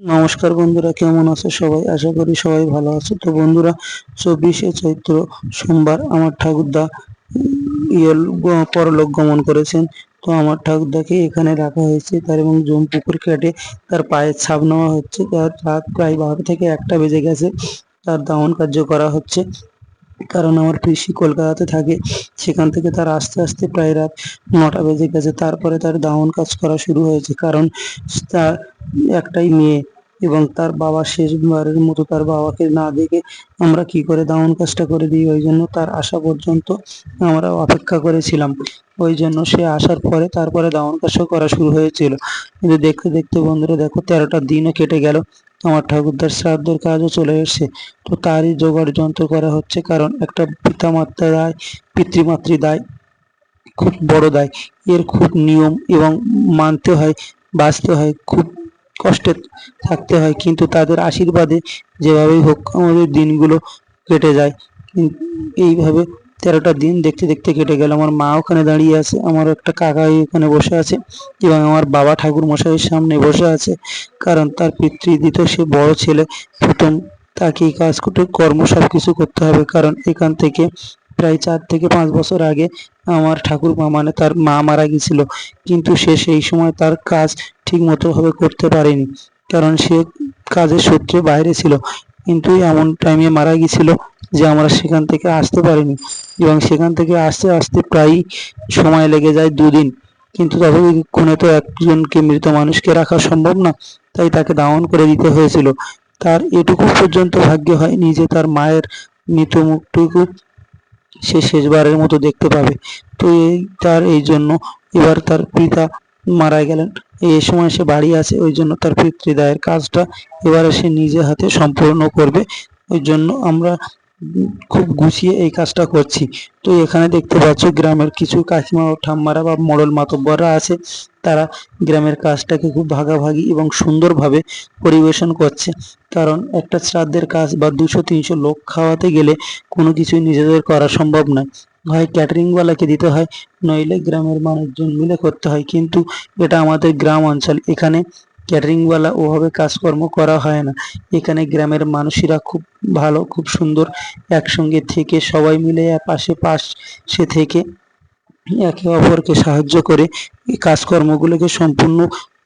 নমস্কার বন্ধুরা, কেমন আছো সবাই? আশা করি সবাই ভালো আছো। তো বন্ধুরা, চব্বিশে চৈত্র সোমবার আমার ঠাকুরদা ইয়েল পরলোক গমন করেছেন। তো আমার ঠাকুরদাকে এখানে রাখা হয়েছে। তার এবং জম পুকুর কেটে তার পায়ের ছাপ নেওয়া হচ্ছে। তার রাত প্রায় বারো থেকে একটা বেজে গেছে। তার দাহন কার্য করা হচ্ছে। কারণ আমার পিসি কলকাতাতে থাকে, সেখান থেকে তার আস্তে আস্তে প্রায় রাত নটা বেজে গেছে। তারপরে তার দাহন কাজ করা শুরু হয়েছে, কারণ তার একটাই মেয়ে এবং তার বাবা শেষবারের মতো তার বাবাকে না দেখে আমরা কি করে দাহন কাজটা করে দিই, ওই জন্য তার আসা পর্যন্ত আমরা অপেক্ষা করেছিলাম। ওই জন্য সে আসার পরে তারপরে দাহন কাজটা করা শুরু হয়েছিল। কিন্তু দেখতে দেখতে বন্ধুরা, দেখো তেরোটা দিনও কেটে গেল। আমার ঠাকুরদার শ্রাদ্ধের কাজও চলে এসছে। তো তারই জোগাড় যন্ত্র করা হচ্ছে, কারণ একটা পিতামাতা দায়, পিতৃমাতৃ দায়, খুব বড় দায়। এর খুব নিয়ম এবং মানতে হয়, বাঁচতে হয়, খুব কষ্টে থাকতে হয়। কিন্তু তাদের আশীর্বাদে যেভাবেই হোক আমাদের দিনগুলো কেটে যায়। এইভাবে তেরোটা দিন দেখতে দেখতে কেটে গেল। আমার মা ওখানে দাঁড়িয়ে আছে। আমার একটা কাকাই ওখানে বসে আছে এবং আমার বাবা ঠাকুর মশাইয়ের সামনে বসে আছে। কারণ তার পিতৃদিত সে বড় ছেলে। প্রথম তাকে এই কাজ করতে কর্ম সব কিছু করতে হবে। কারণ এখান থেকে প্রায় চার থেকে পাঁচ বছর আগে আমার ঠাকুরমা মানে তার মা মারা গেছিল কিন্তু সে সেই সময় তার কাজ ঠিক মতো ভাবে করতে পারেনি। কারণ সে কাজের সূত্রে বাইরে ছিল। কিন্তু এমন টাইমে মারা গেছিল যে আমরা সেখান থেকে আসতে পারিনি। এবং সেখান থেকে আসতে আসতে প্রায় সময় লেগে যায় দুদিন। কিন্তু ততক্ষণে তো একজনকে মৃত মানুষকে রাখা সম্ভব না, তাই তাকে দাহন করে দিতে হয়েছিল। তার এটুকু পর্যন্ত ভাগ্য হয়নি যে তার মায়ের মৃত মুখটুকু সে শেষবারের মতো দেখতে পাবে। তো এই তার এই জন্য এবার তার পিতা মারা গেলেন। এই সময় সে বাড়ি আছে, ওই জন্য তার পিতৃদায়ের কাজটা এবারে সে নিজে হাতে সম্পূর্ণ করবে। ওই জন্য আমরা খুব গুছিয়ে এই কাজটা করছি। তো এখানে দেখতে পাচ্ছ গ্রামের কিছু কাকিমা ও ঠাম্মারা বা মোড়ল মাতব্বররা আছে। তারা গ্রামের কাজটাকে খুব ভাগাভাগি এবং সুন্দরভাবে পরিবেশন করছে। কারণ একটা শ্রাদ্ধের কাজ বা দুশো, তিনশো লোক খাওয়াতে গেলে কোনো কিছুই নিজেদের করা সম্ভব নয়। হয় ক্যাটারিংওয়ালাকে দিতে হয়, নইলে গ্রামের মানুষজন মিলে করতে হয়। কিন্তু এটা আমাদের গ্রাম অঞ্চল। এখানে ক্যাটারিংওয়ালা ওভাবে কাজকর্ম করা হয় না। এখানে গ্রামের মানুষেরা খুব ভালো, খুব সুন্দর একসঙ্গে থেকে সবাই মিলে পাশে পাশে থেকে একে অপরকে সাহায্য করে কাজকর্মগুলোকে সম্পূর্ণ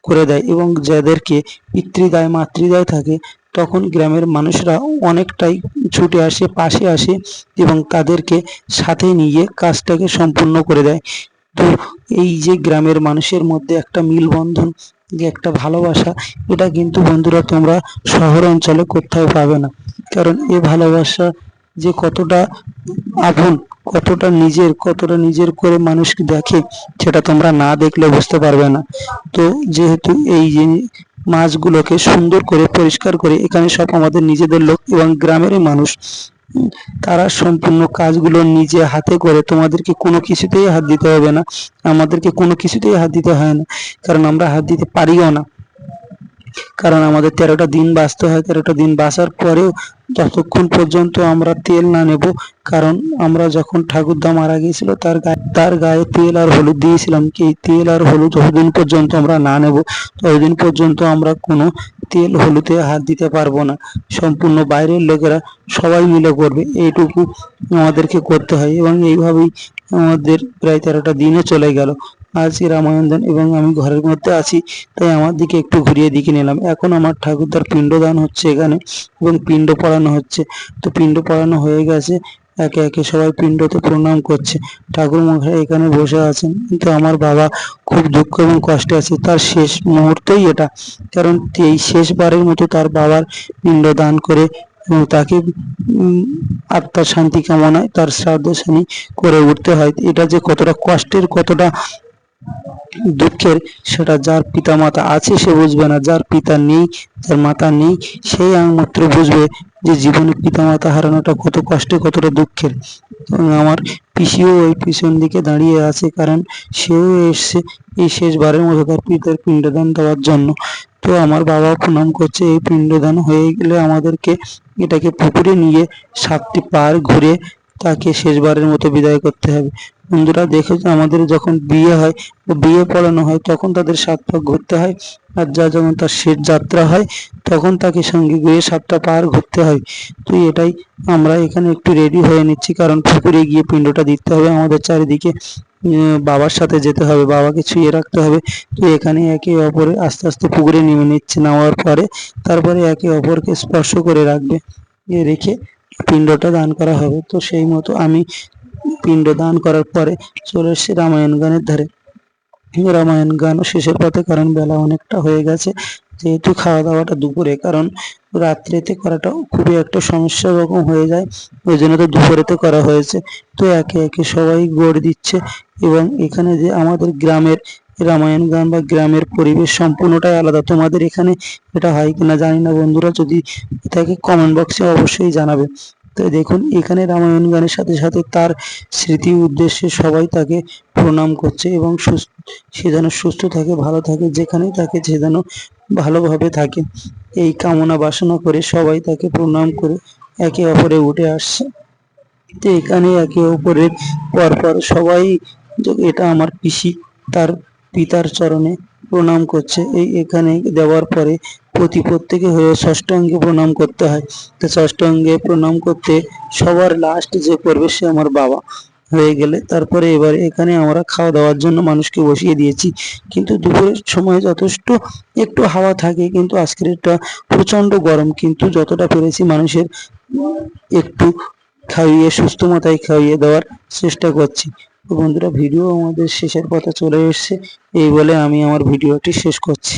করে দেয় এবং যাদেরকে পিতৃদায়, মাতৃদায় থাকে, তখন গ্রামের মানুষরা অনেকটাই ছুটে আসে, পাশে আসে এবং তাদেরকে সাথে নিয়ে কাজটাকে সম্পূর্ণ করে দেয়। তো এই যে গ্রামের মানুষের মধ্যে একটা মিলবন্ধন যে একটা ভালোবাসা, এটা কিন্তু বন্ধুরা তোমরা শহর অঞ্চলে কোথাও পাবে না। কারণ এ ভালোবাসা যে কতটা আপন কতটা নিজের কতটা নিজের করে মানুষকে দেখে, সেটা তোমরা না দেখলে বুঝতে পারবে না। তো যেহেতু এই মাছগুলোকে সুন্দর করে, পরিষ্কার করে, এখানে সব আমাদের নিজেদের লোক এবং গ্রামেরই মানুষ তারা সম্পূর্ণ কাজগুলো নিজে হাতে করে, তোমাদেরকে কোনো কিছুতেই হাত দিতে হবে না। আমাদেরকে কোনো কিছুতেই হাত দিতে হয় না, কারণ আমরা হাত দিতে পারিও না। কারণ আমাদের তেরোটা দিন বাঁচতে হয়, তেরোটা দিন বাঁচার পরেও যতক্ষণ পর্যন্ত আমরা তেল না নেব, কারণ আমরা যখন ঠাকুরদা মারা গিয়েছিল, তার গায়ে তার গায়ে তেল আর হলুদ দিয়েছিলাম, কি তেল আর হলুদ যতদিন পর্যন্ত আমরা না নেব ততদিন পর্যন্ত আমরা কোনো তেল, হলুদে হাত দিতে পারব না। সম্পূর্ণ বাইরের লোকেরা সবাই মিলে করবে। এইটুকু আমাদেরকে করতে হয় এবং এইভাবেই আমাদের প্রায় তেরোটা দিনও চলে গেল। আজকে রামায়ণ এবং আমি ঘরের মধ্যে আছি, তাই আমার দিকে একটু ঘুরিয়ে দিকে নিলাম। এখন আমার ঠাকুরদার পিণ্ডদান হচ্ছে এখানে এবং পিণ্ড পড়ানো হচ্ছে। তো পিণ্ড পড়ানো হয়ে গেছে। একে একে সবাই পিণ্ডতে প্রণাম করছে। ঠাকুর মশাই এখানে বসে আছেন। কিন্তু আমার বাবা খুব দুঃখ এবং কষ্টে আছে। তার শেষ মুহূর্তেই এটা। কারণ এই শেষবারের মতো তার বাবার পিণ্ড দান করে এবং তাকে আত্মার শান্তি কামনায় তার শ্রাদ্ধ শ্রেণি করে উঠতে হয়। এটা যে কতটা কষ্টের, কতটা দুঃখের, সেটা যার পিতা মাতা আছে সে বুঝবে না। যার পিতা নেই, যার মাতা নেই, সেই একমাত্র বুঝবে যে জীবনে পিতা মাতা হারানোটা কত কষ্টে, কতটা দুঃখের। আমার পিসিও ওই পিছন দিকে দাঁড়িয়ে আছে, কারণ সেও এসছে এই শেষবারের মতো তার পিতার পিণ্ডদান দেওয়ার জন্য। তো আমার বাবা প্রণাম করছে, এই পিণ্ডদান হয়ে গেলে আমাদেরকে এটাকে পুকুরে নিয়ে সাতটি পার ঘুরে তাকে শেষবারের মতো বিদায় করতে হবে। বন্ধুরা দেখে যে আমাদের যখন বিয়ে হয় বিয়ে পড়ানো হয়, তখন তাদের সাত পাক ঘুরতে হয়। আর যা যখন তার শেষ যাত্রা হয়, তখন তাকে সঙ্গে গিয়ে সাতটা পাহাড় ঘুরতে হয়। তো এটাই আমরা এখানে একটু রেডি হয়ে নিচ্ছি, কারণ পুকুরে গিয়ে পিণ্ডটা দিতে হবে আমাদের চারিদিকে। বাবার সাথে যেতে হবে, বাবাকে ছুঁয়ে রাখতে হবে। তো এখানে একে অপরে আস্তে আস্তে পুকুরে নেমে নিচ্ছে নেওয়ার পরে তারপরে একে অপরকে স্পর্শ করে রাখবে। রেখে পিণ্ডটা দান করা হবে। তো সেই মতো আমি পিণ্ড দান করার পরে চলে এসেছি রামায়ণ গানের ধারে। রামায়ণ গানও শেষের পথে কারণ বেলা অনেকটা হয়ে গেছে, যেহেতু খাওয়া দাওয়াটা দুপুরে, কারণ রাত্রেতে করাটা খুবই একটা সমস্যা রকম হয়ে যায়, ওই জন্য তো দুপুরেতে করা হয়েছে। তো একে একে সবাই গড় দিচ্ছে এবং এখানে যে আমাদের গ্রামের রামায়ণ গান বা গ্রামের পরিবেশ সম্পূর্ণটাই আলাদা। তোমাদের এখানে এটা হয় কিনা জানি না বন্ধুরা, যদি থাকে কমেন্ট বক্সে অবশ্যই জানাবে। তো দেখুন, এখানে রামায়ণ গানের সাথে সাথে তার স্মৃতি উদ্দেশ্যে সবাই তাকে প্রণাম করছে এবং সে যেন সুস্থ থাকে, ভালো থাকে, যেখানেই থাকে, সে যেন ভালোভাবে থাকে। এই কামনা বাসনা করে সবাই তাকে প্রণাম করে একে অপরে উঠে আসছে। তো এখানে একে অপরের পরপর সবাই, এটা আমার পিসি, তার পিতার চরণে প্রণাম করছে। এই এখানে দেওয়ার পরে প্রতি প্রত্যেকে হয়ে ষষ্ঠাঙ্গে প্রণাম করতে হয়। তো ষষ্ঠাঙ্গে প্রণাম করতে সবার লাস্ট যে করবে সে আমার বাবা হয়ে গেলে। তারপরে এবারে এখানে আমরা খাওয়া দাওয়ার জন্য মানুষকে বসিয়ে দিয়েছি। কিন্তু দুপুরের সময় যথেষ্ট একটু হাওয়া থাকে, কিন্তু আজকের এটা প্রচণ্ড গরম। কিন্তু যতটা পেরেছি মানুষের একটু খাইয়ে, সুস্থ মাথায় খাইয়ে দেওয়ার চেষ্টা করছি। তো বন্ধুরা ভিডিও আমাদের শেষের পথে চলে এসছে। এই বলে আমি আমার ভিডিওটি শেষ করছি।